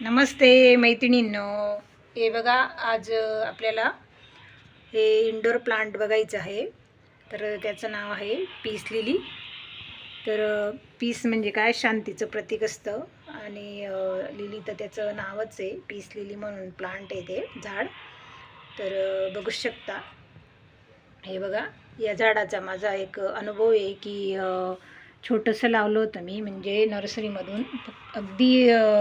नमस्ते मैत्रिणींनो. हे बघा आज आपल्याला हे इंडोर प्लांट बघायचं आहे. तर त्याचं नाव आहे पीस लिली. तर पीस म्हणजे काय? शांतीचं प्रतीक असतं. आणि लिली तर त्याचं नावच आहे पीस लिली म्हणून प्लांट आहे ते झाड. तर बघू शकता. हे बघा या झाडाचा माझा एक अनुभव आहे की छोटंसं लावलं होतं मी म्हणजे नर्सरीमधून. फक्त अगदी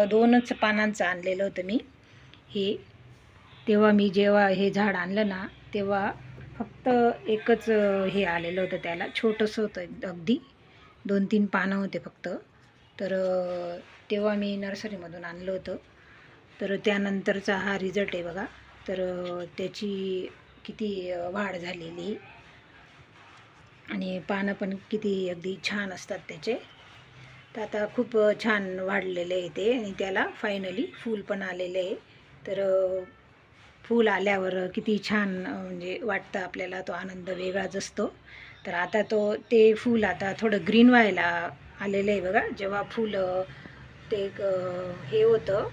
दोनच पानांचं आणलेलं होतं मी. हे तेव्हा मी जेव्हा हे झाड आणलं ना तेव्हा फक्त एकच हे आलेलं होतं त्याला. छोटंसं होतं अगदी. दोन तीन पानं होते फक्त. तर तेव्हा मी नर्सरीमधून आणलं होतं. तर त्यानंतरचा हा रिझल्ट आहे बघा. तर त्याची किती वाढ झालेली आणि पानं पण किती अगदी छान असतात त्याचे. तर आता खूप छान वाढलेले आहे ते आणि त्याला फायनली फूल पण आलेले आहे. तर फूल आल्यावर किती छान म्हणजे वाटतं आपल्याला तो आनंद वेगळाच असतो. तर आता तो ते फूल आता थोडं ग्रीन व्हायला आलेलं आहे बघा. जेव्हा फूल ते हे होतं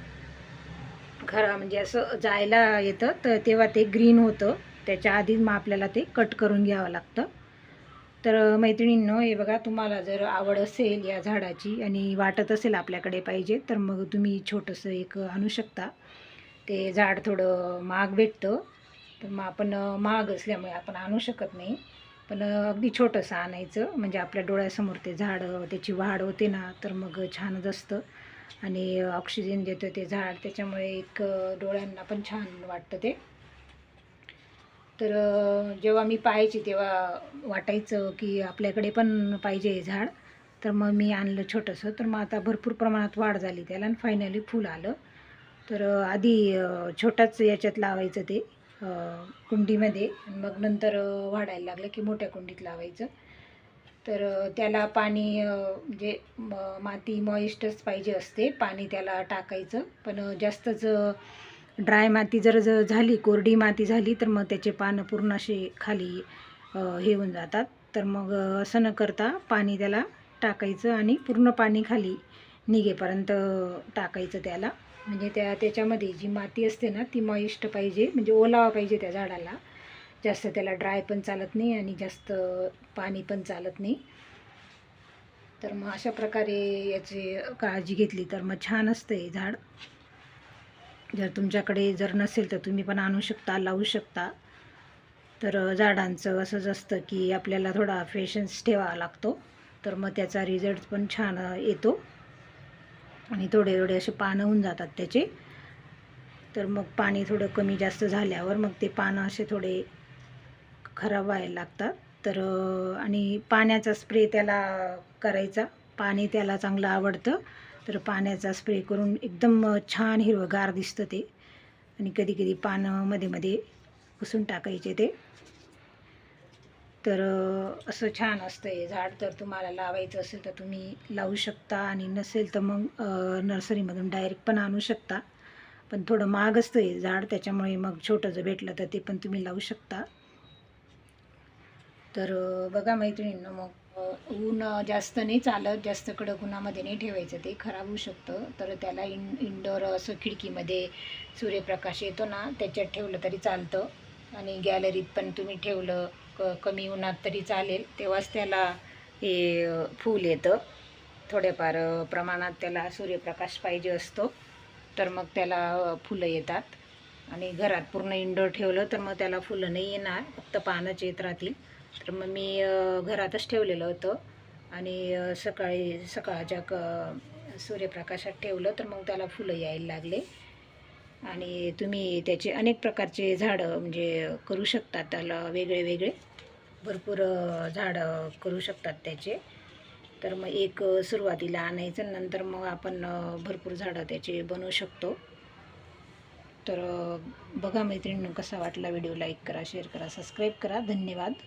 खरा म्हणजे असं जायला येतं तर तेव्हा ते ग्रीन होतं. त्याच्या आधीच मग आपल्याला ते कट करून घ्यावं लागतं. तर मैत्रिणींनो हे बघा तुम्हाला जर आवड असेल या झाडाची आणि वाटत असेल आपल्याकडे पाहिजे तर मग तुम्ही छोटंसं एक आणू शकता. ते झाड थोडं महाग भेटतं तर मग आपण महाग असल्यामुळे आपण आणू शकत नाही. पण अगदी छोटंसं आणायचं म्हणजे आपल्या डोळ्यासमोर ते झाड त्याची वाढ होते ना तर मग छानच असतं आणि ऑक्सिजन देतं ते झाड त्याच्यामुळे एक डोळ्यांना पण छान वाटतं ते. तर जेव्हा मी पाहायची तेव्हा वाटायचं की आपल्याकडे पण पाहिजे हे झाड. तर मग मी आणलं छोटंसं. तर मग आता भरपूर प्रमाणात वाढ झाली त्याला आणि फायनली फूल आलं. तर आधी छोटाच याच्यात लावायचं ते कुंडीमध्ये. मग नंतर वाढायला लागलं की मोठ्या कुंडीत लावायचं. तर त्याला पाणी जे म्हणजे म- माती मॉइस्टच पाहिजे असते. पाणी त्याला टाकायचं. पण जास्तच ड्राय माती जर ज झाली कोरडी माती झाली तर मग त्याचे पानं पूर्ण असे खाली हे होऊन जातात. तर मग असं न करता पाणी त्याला टाकायचं आणि पूर्ण पाणी खाली निघेपर्यंत टाकायचं त्याला. म्हणजे त्या त्याच्यामध्ये जी माती असते ना ती मॉइस्ट पाहिजे म्हणजे ओलावा पाहिजे त्या झाडाला. जास्त त्याला ड्राय पण चालत नाही आणि जास्त पाणी पण चालत नाही. तर मग अशा प्रकारे याची काळजी घेतली तर मग छान असतं हे झाड. जर तुमच्याकडे जर नसेल तर तुम्ही पण आणू शकता लावू शकता. तर झाडांचं असंच असतं की आपल्याला थोडा पेशन्स ठेवावा लागतो. तर मग त्याचा रिझल्ट पण छान येतो. आणि थोडे थोडे असे पानं होऊन जातात त्याचे. तर मग पाणी थोडं कमी जास्त झाल्यावर मग ते पानं असे थोडे खराब व्हायला लागतात. तर आणि पाण्याचा स्प्रे त्याला करायचा. पाणी त्याला चांगलं आवडतं. तर पाण्याचा स्प्रे करून एकदम छान हिरवंगार दिसतं ते. आणि कधी कधी पानं मध्ये मध्ये पुसून टाकायचे ते. तर असं छान असतं हे झाड. तर तुम्हाला लावायचं असेल तर तुम्ही लावू शकता. आणि नसेल तर मग नर्सरीमधून डायरेक्ट पण आणू शकता. पण थोडं महाग असतं हे झाड. त्याच्यामुळे मग छोटं जर भेटलं तर ते पण तुम्ही लावू शकता. तर बघा मैत्रिणींना मग ऊन जास्त नाही चालत जास्त कडक उन्हामध्ये नाही ठेवायचं ते खराब होऊ शकतं. तर त्याला इन इनडोअर असं खिडकीमध्ये सूर्यप्रकाश येतो ना त्याच्यात ठेवलं तरी चालतं. आणि गॅलरीत पण तुम्ही ठेवलं क कमी उन्हात तरी चालेल. तेव्हाच त्याला हे फूल येतं. थोड्याफार प्रमाणात त्याला सूर्यप्रकाश पाहिजे असतो. तर मग त्याला फुलं येतात. आणि घरात पूर्ण इंडोर ठेवलं तर मग त्याला फुलं नाही येणार फक्त पानंच येत राहतील. तर मग मी घरातच ठेवलेलं होतं. आणि सकाळी सकाळच्या क सूर्यप्रकाशात ठेवलं तर मग त्याला फुलं यायला लागले. आणि तुम्ही त्याचे अनेक प्रकारचे झाडं म्हणजे करू शकतात त्याला वेगळे वेगळे. भरपूर झाडं करू शकतात त्याचे. तर मग एक सुरुवातीला आणायचं नंतर मग आपण भरपूर झाडं त्याचे बनवू शकतो. तर बघा मैत्रिणीनं कसा वाटला व्हिडिओ लाईक करा शेअर करा सबस्क्राईब करा. धन्यवाद.